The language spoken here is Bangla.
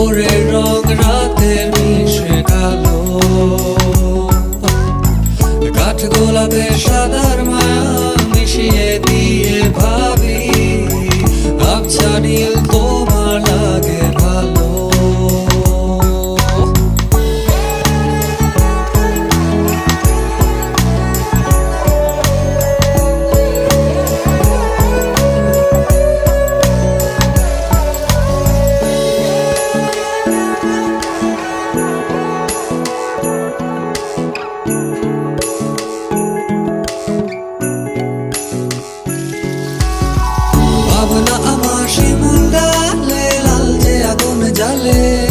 ভোরের রং রাতে মিশে কালো। কাঠ গোলাপে সাদার মায়া মিশিয়ে দিয়ে ভাবি আবছা নীল valeu.